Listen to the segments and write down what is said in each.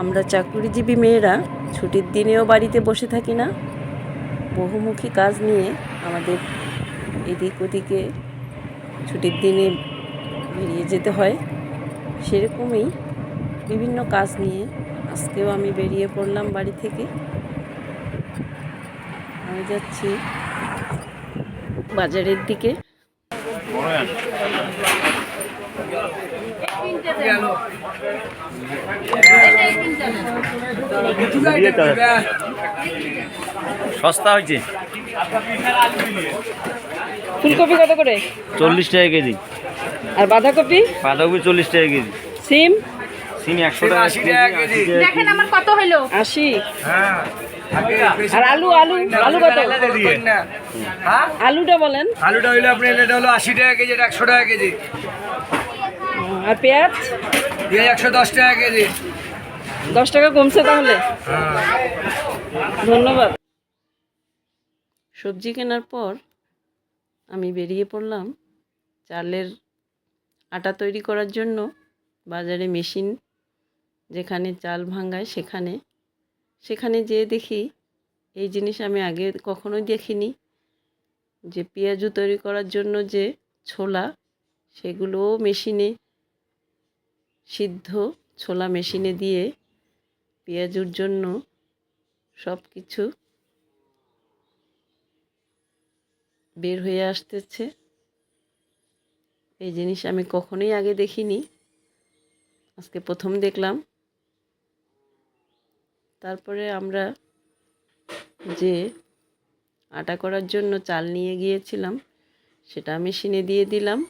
আমরা চাকরিজীবী মেয়েরা ছুটির দিনেও বাড়িতে বসে থাকি না। বহুমুখী কাজ নিয়ে আমাদের এদিক ওদিকে ছুটির দিনে বেরিয়ে যেতে হয়। সেরকমই বিভিন্ন কাজ নিয়ে আজকেও আমি বেরিয়ে পড়লাম বাড়ি থেকে। আমি যাচ্ছি বাজারের দিকে। সস্তা হয়েছে। ফুলকপি কত করে? চল্লিশ টাকা কেজি। আর বাঁধাকপি? বাঁধাকপি চল্লিশ টাকা কেজি। সিম? সিম একশো টাকা দেখেন আমার কত হইল আশি। আর আলু আলু আলু কত? আলুটা বলেন। আলুটা হইল আপনার এটা হলো আশি টাকা কেজি এটা একশো টাকা কেজি। আর পেঁয়াজ? দিয়ে একশো দশ টাকা কেজি। দশ টাকা কমছে তাহলে? ধন্যবাদ। সবজি কেনার পর আমি বেরিয়ে পড়লাম চালের আটা তৈরি করার জন্য। বাজারে মেশিন যেখানে চাল ভাঙ্গায় সেখানে। সেখানে যেয়ে দেখি এই জিনিস আমি আগে কখনোই দেখিনি। যে পেঁয়াজু তৈরি করার জন্য যে ছোলা সেগুলোও মেশিনে সিদ্ধ ছোলা মেশিনে দিয়ে পেঁয়াজুর জন্য সব কিছু বের হয়ে আসতেছে। এই জিনিস আমি কখনোই আগে দেখিনি। আজকে প্রথম দেখলাম। তারপরে আমরা যে আটা করার জন্য চাল নিয়ে গিয়েছিলাম, সেটা মেশিনে দিয়ে দিলাম।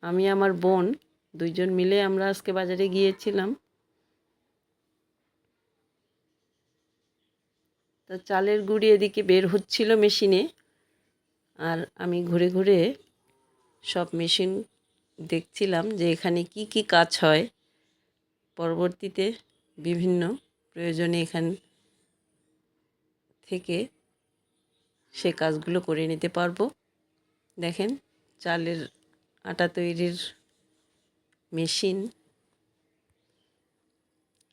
আমি আমার বোন দুইজন মিলে আমরা আজকে বাজারে গিয়েছিলাম। তা চালের গুঁড়ি এদিকে বের হচ্ছিল মেশিনে, আর আমি ঘুরে ঘুরে সব মেশিন দেখছিলাম যে এখানে কি কি কাজ হয়। পরবর্তীতে বিভিন্ন প্রয়োজনে এখান থেকে সে কাজগুলো করে নিতে পারব। দেখেন, চালের আটা তৈরির মেশিন।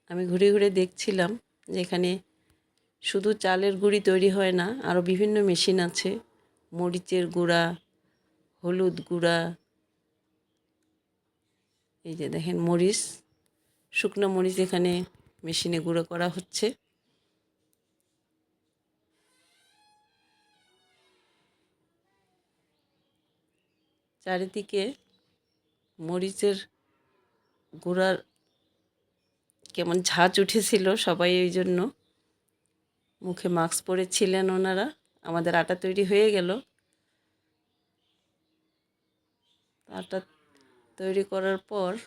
আমি ঘুরে ঘুরে দেখছিলাম যে এখানে শুধু চালের গুঁড়ি তৈরি হয় না আরও বিভিন্ন মেশিন আছে। মরিচের গুঁড়া, হলুদ গুঁড়া, এই যে দেখেন মরিচ, শুকনো মরিচ এখানে মেশিনে গুঁড়ো করা হচ্ছে। চারিদিকে মরিচের গুঁড়ার কেমন ঝাঁজ উঠেছিল সবাই ওই জন্য। মুখে মাস্ক পরেছিলেন ওনারা। আমাদের আটা তৈরি হয়ে গেল। আটা তৈরি করার পর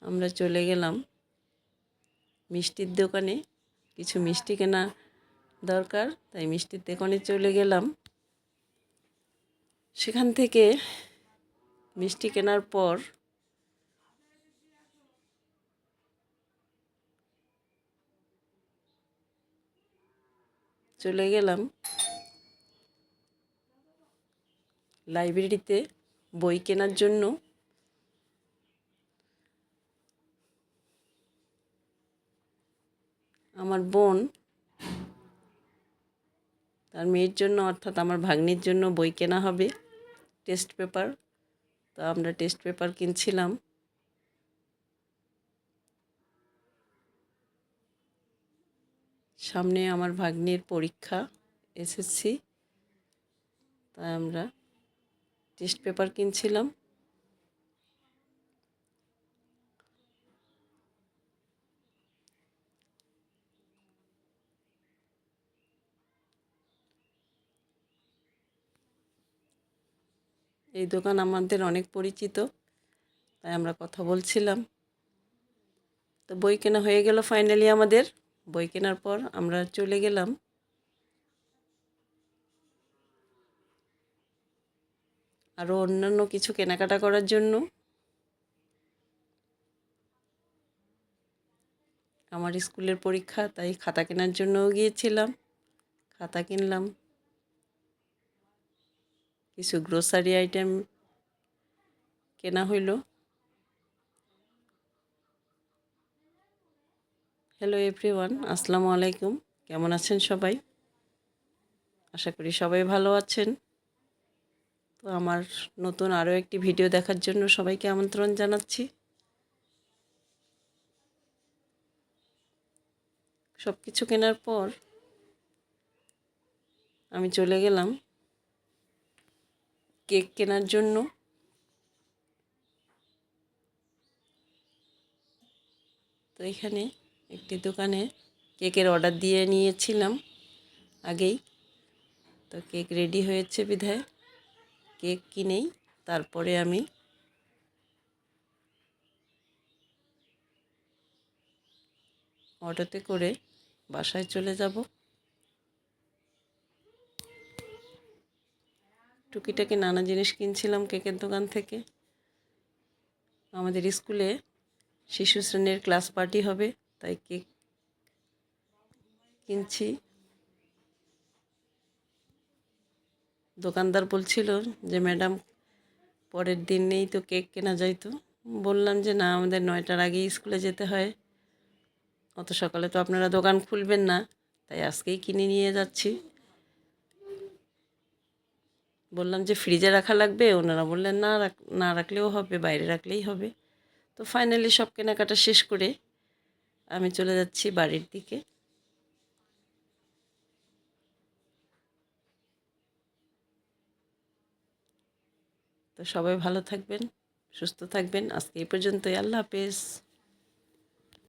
আমরা চলে গেলাম মিষ্টির দোকানে। কিছু মিষ্টি কেনা দরকার, তাই মিষ্টির দোকানে চলে গেলাম। সেখান থেকে মিষ্টি কেনার পর চলে গেলাম। লাইব্রেরিতে বই কেনার জন্য। আমার বোন তার মেয়ের জন্য অর্থাৎ আমার ভাগ্নির জন্য বই কেনা হবে, টেস্ট পেপার। তো আমরা টেস্ট পেপার কিনছিলাম। সামনে আমার ভাগ্নির পরীক্ষা এসএসসি তাই আমরা টেস্ট পেপার কিনছিলাম। এই দোকান আমাদের অনেক পরিচিত, তাই আমরা কথা বলছিলাম। তো বই কেনা হয়ে গেল ফাইনালি আমাদের। বই কেনার পর আমরা চলে গেলাম। আরও অন্যান্য কিছু কেনাকাটা করার জন্য। আমার স্কুলের পরীক্ষা, তাই খাতা কেনার জন্যও গিয়েছিলাম। খাতা কিনলাম। কিছু গ্রোসারি আইটেম কেনা হইল। হ্যালো এভরিওয়ান আসসালামু আলাইকুম কেমন আছেন সবাই? আশা করি সবাই ভালো আছেন। তো আমার নতুন আরও একটি ভিডিও দেখার জন্য সবাইকে আমন্ত্রণ জানাচ্ছি। সব কিছু কেনার পর আমি চলে গেলাম কেক কেনার জন্য। তো এখানে একটি দোকানে কেকের অর্ডার দিয়ে নিয়েছিলাম আগেই। তো কেক রেডি হয়েছে বিধায়। কেক কিনেই তারপরে আমি অটোতে করে বাসায় চলে যাব। টুকিটাকি নানা জিনিস কিনছিলাম কেকের দোকান থেকে। আমাদের স্কুলে শিশু শ্রেণির ক্লাস পার্টি হবে। তাই কেক কিনছি। দোকানদার বলছিল যে, ম্যাডাম, পরের দিন নেই তো কেক কেনা যাইতো বললাম যে, না, আমাদের নয়টার আগেই স্কুলে যেতে হয়। অত সকালে তো আপনারা দোকান খুলবেন না, তাই আজকেই কিনে নিয়ে যাচ্ছি। বললাম যে, ফ্রিজে রাখা লাগবে? ওনারা বললেন, না, রাখ- না রাখলেও হবে, বাইরে রাখলেই হবে। তো ফাইনালি সব কেনাকাটা শেষ করে আমি চলে যাচ্ছি বাড়ির দিকে। তো সবাই ভালো থাকবেন, সুস্থ থাকবেন। আজকে এই পর্যন্তই। আল্লাহ হাফেজ।